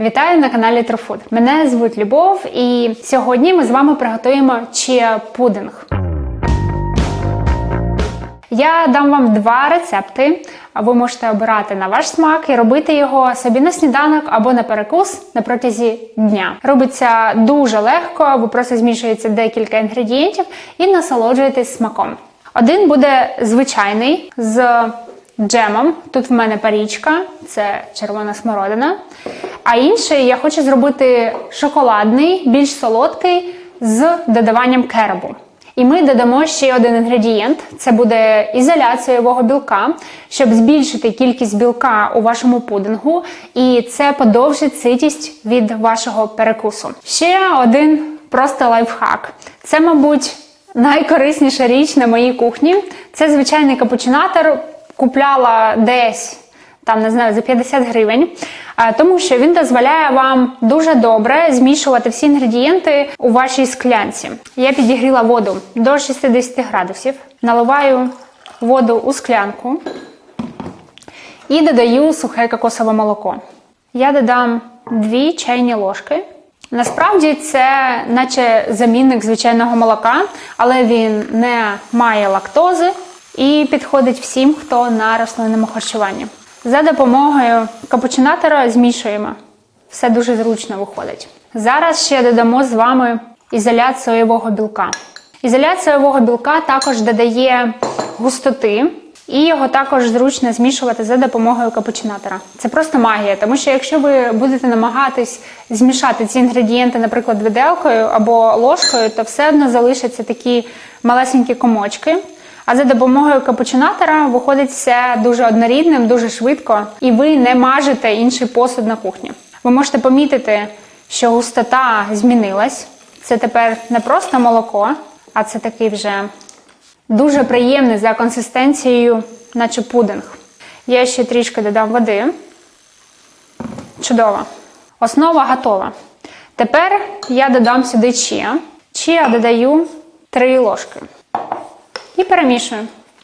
Вітаю на каналі Трофуд. Мене звуть Любов, і сьогодні ми з вами приготуємо чиа пудинг. Я дам вам два рецепти. Ви можете обирати на ваш смак і робити його собі на сніданок або на перекус на протязі дня. Робиться дуже легко, ви просто змішуєте декілька інгредієнтів і насолоджуєтесь смаком. Один буде звичайний з джемом. Тут в мене парічка, це червона смородина. А інший я хочу зробити шоколадний, більш солодкий з додаванням керабу. І ми додамо ще один інгредієнт: це буде ізоляція соєвого білка, щоб збільшити кількість білка у вашому пудингу, і це подовжить ситість від вашого перекусу. Ще один просто лайфхак. Це, мабуть, найкорисніша річ на моїй кухні. Це звичайний капучинатор. Купляла десь там не знаю за 50 гривень, тому що він дозволяє вам дуже добре змішувати всі інгредієнти у вашій склянці. Я підігріла воду до 60 градусів, наливаю воду у склянку і додаю сухе кокосове молоко. Я додам 2 чайні ложки. Насправді це наче замінник звичайного молока, але він не має лактози і підходить всім, хто на рослинному харчуванні. За допомогою капучинатора змішуємо. Все дуже зручно виходить. Зараз ще додамо з вами ізолят соєвого білка. Ізолят соєвого білка також додає густоти, і його також зручно змішувати за допомогою капучинатора. Це просто магія, тому що якщо ви будете намагатись змішати ці інгредієнти, наприклад, виделкою або ложкою, то все одно залишаться такі малесенькі комочки. А за допомогою капучинатора виходить все дуже однорідним, дуже швидко, і ви не мажете інший посуд на кухні. Ви можете помітити, що густота змінилась. Це тепер не просто молоко, а це такий вже дуже приємний за консистенцією, наче пудинг. Я ще трішки додам води. Чудово. Основа готова. Тепер я додам сюди чия. Чия додаю 3 ложки і перемішую.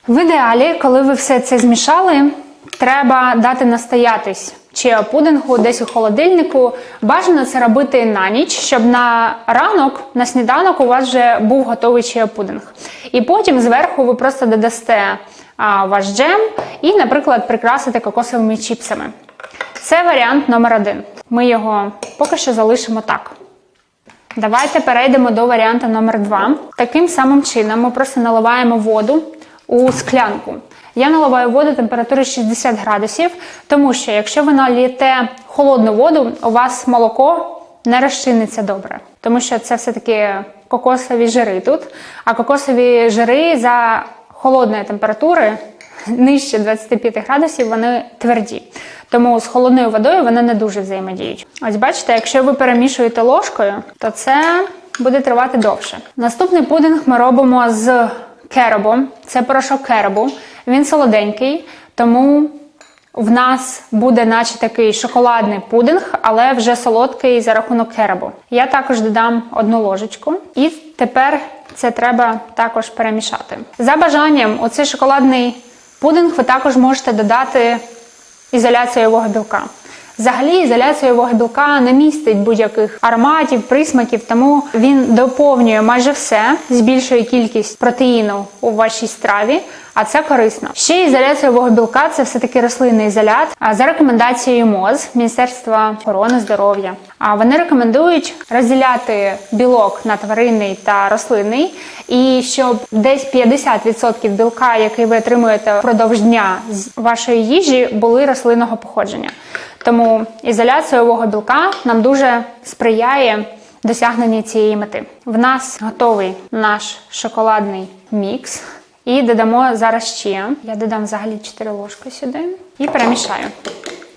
В ідеалі, коли ви все це змішали, треба дати настоятись чиа пудингу десь у холодильнику. Бажано це робити на ніч, щоб на ранок, на сніданок у вас вже був готовий чиа пудинг. І потім зверху ви просто додасте а, ваш джем і, наприклад, прикрасите кокосовими чіпсами. Це варіант номер один. Ми його поки що залишимо так. Давайте перейдемо до варіанту номер 2 Таким самим чином ми просто наливаємо воду у склянку. Я наливаю воду температури 60 градусів, тому що якщо ви налієте холодну воду, у вас молоко не розчиниться добре. Тому що це все-таки кокосові жири тут. А кокосові жири за холодної температури нижче 25 градусів вони тверді. Тому з холодною водою вони не дуже взаємодіють. Ось бачите, якщо ви перемішуєте ложкою, то це буде тривати довше. Наступний пудинг ми робимо з керобом. Це порошок керобу. Він солоденький, тому в нас буде, наче такий шоколадний пудинг, але вже солодкий за рахунок керобу. Я також додам одну ложечку, і тепер це треба також перемішати. За бажанням, оцей шоколадний пудинг ви також можете додати ізоляцію його білка. Взагалі, ізоляція білка не містить будь-яких ароматів, присмаків, тому він доповнює майже все, збільшує кількість протеїну у вашій страві, а це корисно. Ще ізоляція білка це все-таки рослинний ізолят. А за рекомендацією МОЗ Міністерства охорони здоров'я. А вони рекомендують розділяти білок на тваринний та рослинний, і щоб десь 50% білка, який ви отримуєте впродовж дня з вашої їжі, були рослинного походження. Тому ізоляція ового білка нам дуже сприяє досягненню цієї мети. В нас готовий наш шоколадний мікс. І додамо зараз ще. Я додам взагалі 4 ложки сюди і перемішаю.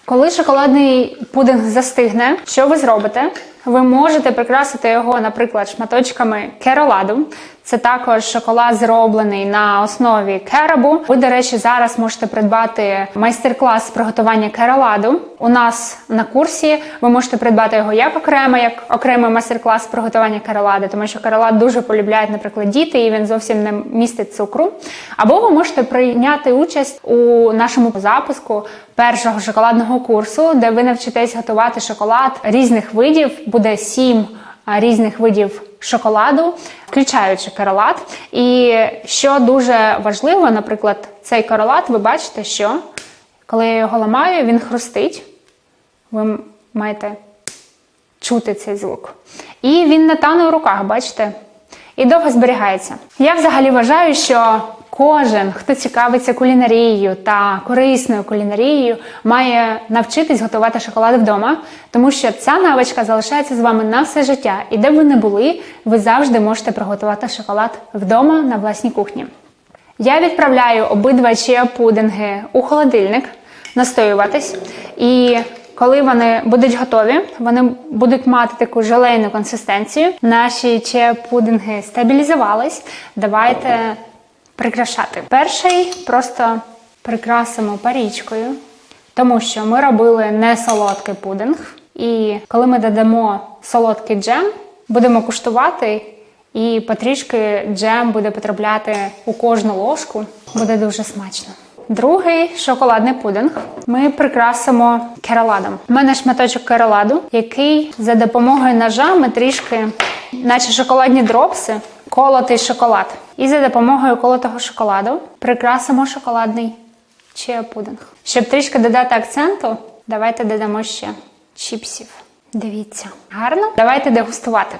Коли шоколадний пудинг застигне, що ви зробите? Ви можете прикрасити його, наприклад, шматочками кероладу. Це також шоколад зроблений на основі керабу. Ви, до речі, зараз можете придбати майстер-клас з приготування кероладу. У нас на курсі ви можете придбати його як окремо, як окремий майстер-клас з приготування керолади, тому що керолад дуже полюбляють, наприклад, діти, і він зовсім не містить цукру. Або ви можете прийняти участь у нашому запуску першого шоколадного курсу, де ви навчитесь готувати шоколад різних видів. Буде сім різних видів шоколаду, включаючи каролад. І що дуже важливо, наприклад, цей каролад, ви бачите, що коли я його ламаю, він хрустить. Ви маєте чути цей звук. І він не тане у руках, бачите? І довго зберігається. Я взагалі вважаю, що кожен, хто цікавиться кулінарією та корисною кулінарією, має навчитись готувати шоколад вдома, тому що ця навичка залишається з вами на все життя. І де б ви не були, ви завжди можете приготувати шоколад вдома на власній кухні. Я відправляю обидва чиа-пудинги у холодильник настоюватись. І коли вони будуть готові, вони будуть мати таку желейну консистенцію. Наші чиа-пудинги стабілізувались. Давайте прикрашати. Перший просто прикрасимо парічкою, тому що ми робили не солодкий пудинг. І коли ми додамо солодкий джем, будемо куштувати. І потрішки джем буде потрапляти у кожну ложку. Буде дуже смачно. Другий шоколадний пудинг ми прикрасимо кероладом. У мене шматочок кероладу, який за допомогою ножа ми трішки, наче шоколадні дропси, колотий шоколад. І за допомогою колотого шоколаду прикрасимо шоколадний чия-пудинг. Щоб трішки додати акценту, давайте додамо ще чіпсів. Дивіться, гарно. Давайте дегустувати.